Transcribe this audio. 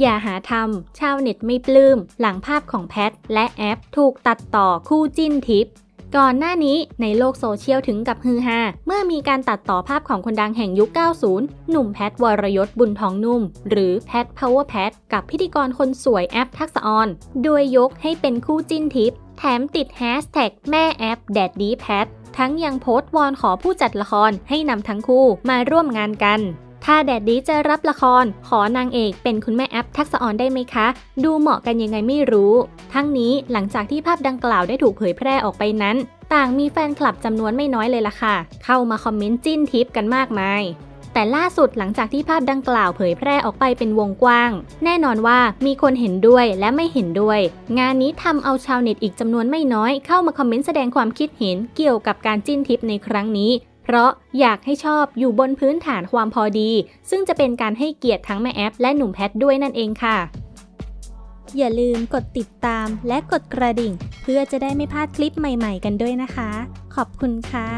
อย่าหาทำชาวเน็ตไม่ปลื้ม หลังภาพของแพทและแอป ถูกตัดต่อคู่จิ้นทิปก่อนหน้านี้ในโลกโซเชียลถึงกับฮือฮาเมื่อมีการตัดต่อภาพของคนดังแห่งยุค 90 หนุ่มแพทวรยศบุญทองนุ่ม หรือแพท Power Pat กับพิธีกรคนสวยแอปทักษออนโดยยกให้เป็นคู่จิ้นทิป แถมติดแฮชแท็กแม่แอปแดดดีแพททั้งยังโพสต์วอนขอผู้จัดละครให้นำทั้งคู่มาร่วมงานกัน ถ้าแดดดีจะรับละคร ขอนางเอกเป็นคุณแม่แอปทักษะออนได้ไหมคะ ดูเหมาะกันยังไงไม่รู้ ทั้งนี้หลังจากที่ภาพดังกล่าวได้ถูกเผยแพร่ออกไปนั้น ต่างมีแฟนคลับจำนวนไม่น้อยเลยล่ะค่ะ เข้ามาคอมเมนต์จิ้นทิปกันมากมายแต่ล่าสุดหลังจากที่ภาพดังกล่าวเผยแพร่ออกไปเป็นวงกว้าง แน่นอนว่ามีคนเห็นด้วยและไม่เห็นด้วย งานนี้ทำเอาชาวเน็ตอีกจำนวนไม่น้อยเข้ามาคอมเมนต์แสดงความคิดเห็นเกี่ยวกับการจิ้นทิปในครั้งนี้ เพราะอยากให้ชอบอยู่บนพื้นฐานความพอดี ซึ่งจะเป็นการให้เกียรติทั้งแม่แอปและหนุ่มแพทด้วยนั่นเองค่ะ อย่าลืมกดติดตามและกดกระดิ่ง เพื่อจะได้ไม่พลาดคลิปใหม่ ๆ กันด้วยนะคะ ขอบคุณค่ะ